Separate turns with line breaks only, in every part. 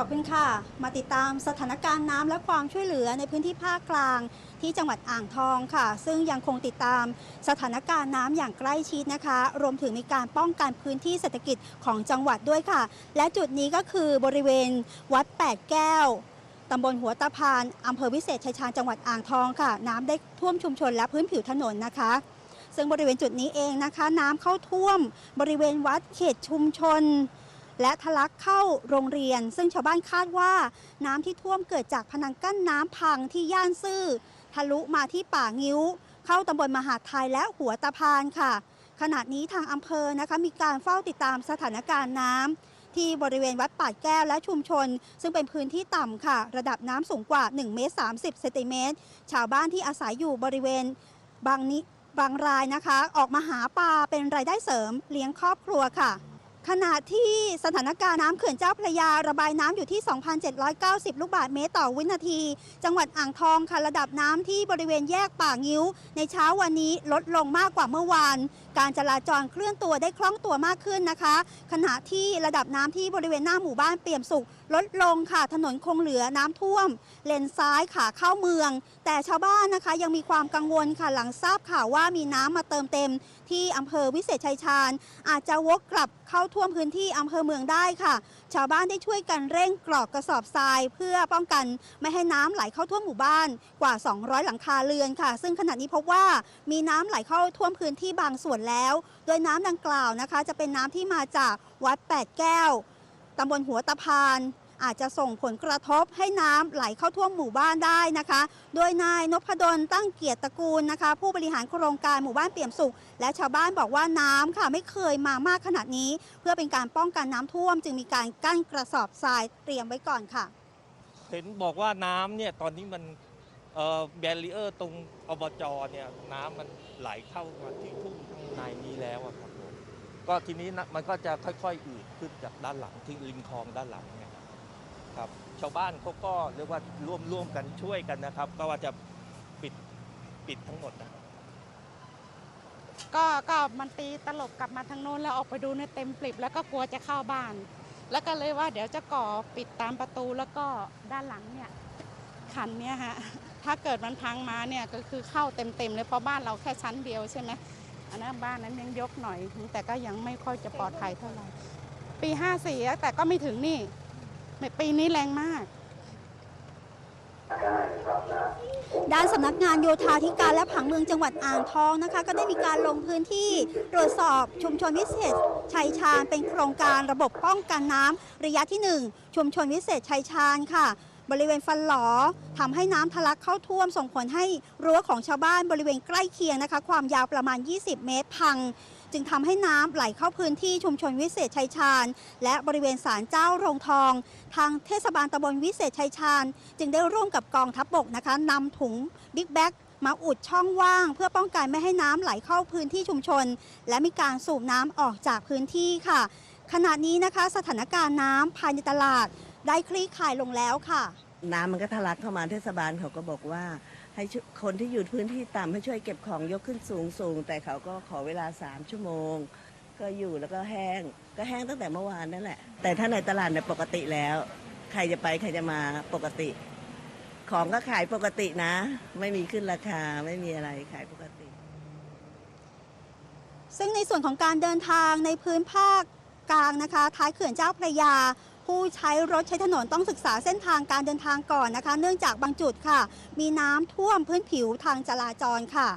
ขอบคุณค่ะ มาติดตามสถานการณ์น้ำและความช่วยเหลือในพื้นที่ภาคกลางที่จังหวัดอ่างทองค่ะ ซึ่งยังคงติดตามสถานการณ์น้ำอย่างใกล้ชิดนะคะ รวมถึงมีการป้องกันพื้นที่เศรษฐกิจของจังหวัดด้วยค่ะ และจุดนี้ก็คือบริเวณวัดแปดแก้วตำบลหัวตะพานอำเภอวิเศษชัยชาญจังหวัดอ่างทองค่ะ น้ำได้ท่วมชุมชนและพื้นผิวถนนนะคะ ซึ่งบริเวณจุดนี้เองนะคะ น้ำเข้าท่วมบริเวณวัดเขตชุมชน และทะลักเข้าโรงเรียน ซึ่งชาวบ้านคาดว่า น้ำที่ท่วมเกิดจากพนังกั้นน้ำพังที่ย่านซื่อ ทะลุมาที่ป่างิ้ว เข้าตำบลมหาดไทยและหัวตะพานค่ะ ขณะนี้ทางอำเภอนะคะมีการเฝ้าติดตามสถานการณ์น้ำที่บริเวณวัดป่าแก้วและชุมชน ซึ่งเป็นพื้นที่ต่ำค่ะ ระดับน้ำสูงกว่า 1 เมตร 30 เซนติเมตร ชาวบ้านที่อาศัยอยู่บริเวณบางนิบางรายนะคะ ออกมาหาปลาเป็นรายได้เสริมเลี้ยงครอบครัวค่ะ ขณะที่สถานการณ์น้ำเขื่อนเจ้าพระยาระบายน้ำอยู่ที่ 2,790 ลูกบาศก์เมตรต่อวินาที จังหวัดอ่างทองค่ะระดับน้ำที่บริเวณแยกป่างิ้ว ในเช้าวันนี้ลดลงมากกว่าเมื่อวาน การจราจรเคลื่อนตัวได้คล่องตัวมากขึ้นนะคะ ขณะที่ระดับน้ำที่บริเวณหน้าหมู่บ้านเปี่ยมสุข ลดลงค่ะถนนคงเหลือน้ำท่วม เลนซ้ายขาเข้าเมือง แต่ชาวบ้านนะคะยังมีความกังวลค่ะหลังทราบข่าวว่ามีน้ำมาเติมเต็ม ที่อำเภอวิเศษชัยชาญ อาจจะวกกลับเข้าท่วมพื้นที่อำเภอเมืองได้ค่ะ ชาวบ้านได้ช่วยกันเร่งกรอกกระสอบทราย เพื่อป้องกันไม่ให้น้ำไหลเข้าท่วมหมู่บ้านกว่า 200 หลังคาเรือนค่ะ ซึ่งขณะนี้พบว่ามีน้ำไหลเข้าท่วมพื้นที่บางส่วนแล้ว โดยน้ำดังกล่าวนะคะ จะเป็นน้ำที่มาจากวัดแปดแก้วตำบลหัวตะพาน อาจจะส่งผลกระทบให้น้ำไหลเข้าท่วมหมู่บ้านได้นะคะ โดยนายนพดลตั้งเกียรติตระกูลนะคะ ผู้บริหารโครงการหมู่บ้านเปี่ยมสุข และชาวบ้านบอกว่าน้ำค่ะไม่เคยมามากขนาดนี้ เพื่อเป็นการป้องกันน้ำท่วม จึงมีการกั้นกระสอบทรายเตรียมไว้ก่อนค่ะ
เห็นบอกว่าน้ำเนี่ยตอนนี้มันเอ่อแบรีเออร์ตรงอบจเนี่ยน้ำมันไหลเข้ามาที่ทุ่งข้างในนี้แล้วครับผมก็ทีนี้มันก็จะค่อยๆอืดขึ้นจากด้านหลังที่ริมคลองด้านหลังเนี่ย ครับชาวบ้านเขาก็เรียกว่าร่วมร่วมกันช่วยกันนะครับ ก็ว่าจะปิดปิดทั้งหมดนะ
ก็ก็มันตีตลบกลับมาทางโน้นแล้วออกไปดูเนี่ยเต็มปลิบแล้วก็กลัวจะเข้าบ้าน แล้วก็เลยว่าเดี๋ยวจะก่อปิดตามประตูแล้วก็ด้านหลังเนี่ยคันเนี่ยฮะถ้าเกิดมันพังมาเนี่ยก็คือเข้าเต็มๆเลยเพราะบ้านเราแค่ชั้นเดียวใช่ไหมอันนั้นบ้านนั้นยังยกหน่อย แต่ก็ยังไม่ค่อยจะปลอดภัยเท่าไหร่ปีห้าสี่แต่ก็ไม่ถึงนี่ ปีนี้แรงมาก
ด้านสำนักงานโยธาธิการและผังเมืองจังหวัดอ่างทองนะคะ ก็ได้มีการลงพื้นที่ตรวจสอบชุมชนวิเศษชัยชาญเป็นโครงการระบบป้องกันน้ำระยะที่ 1 ชุมชนวิเศษชัยชาญค่ะ บริเวณฟันหลอทำให้น้ำทะลักเข้าท่วมส่งผลให้รั้วของชาวบ้านบริเวณใกล้เคียงนะคะ ความยาวประมาณ 20 เมตรพัง จึงทำให้น้ำไหลเข้าพื้นที่ชุมชนวิเศษชัยชาญ และบริเวณศาลเจ้าโรงทอง ทางเทศบาลตำบลวิเศษชัยชาญ จึงได้ร่วมกับกองทัพบกนะคะนำถุงบิ๊กแบ็กมาอุดช่องว่าง เพื่อป้องกันไม่ให้น้ำไหลเข้าพื้นที่ชุมชน และมีการสูบน้ำออกจากพื้นที่ค่ะ ขณะนี้นะคะ สถานการณ์น้ำภายในตลาด ได้คลี่คลายลงแล้วค่ะ
น้ำมันก็ทะลักเข้ามาเทศบาลเขาก็บอกว่า ให้ช่วยคนที่อยู่พื้นที่ต่ำให้ช่วยเก็บของยกขึ้นสูงสูงแต่เขาก็ขอเวลา 3 ชั่วโมง ก็อยู่แล้วก็แห้ง ก็แห้งตั้งแต่เมื่อวานนั่นแหละ แต่ถ้าในตลาดเนี่ยปกติแล้ว ใครจะไปใครจะมาปกติ ของก็ขายปกตินะ ไม่มีขึ้นราคาไม่มีอะไรขายปกติ
ซึ่งในส่วนของการเดินทางในพื้นภาคกลางนะคะ ท้ายเขื่อนเจ้าพระยา ผู้ใช้รถใช้ถนนต้องศึกษาเส้นทางการเดินทางก่อนนะคะ เนื่องจากบางจุดค่ะ มีน้ำท่วมพื้นผิวทางจราจรค่ะ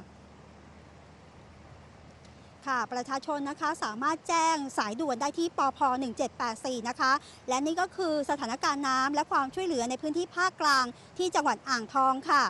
ค่ะประชาชนนะคะสามารถแจ้งสายด่วนได้ที่ปพ1784 นะคะ และนี่ก็คือสถานการณ์น้ำและความช่วยเหลือในพื้นที่ภาคกลางที่จังหวัดอ่างทองค่ะ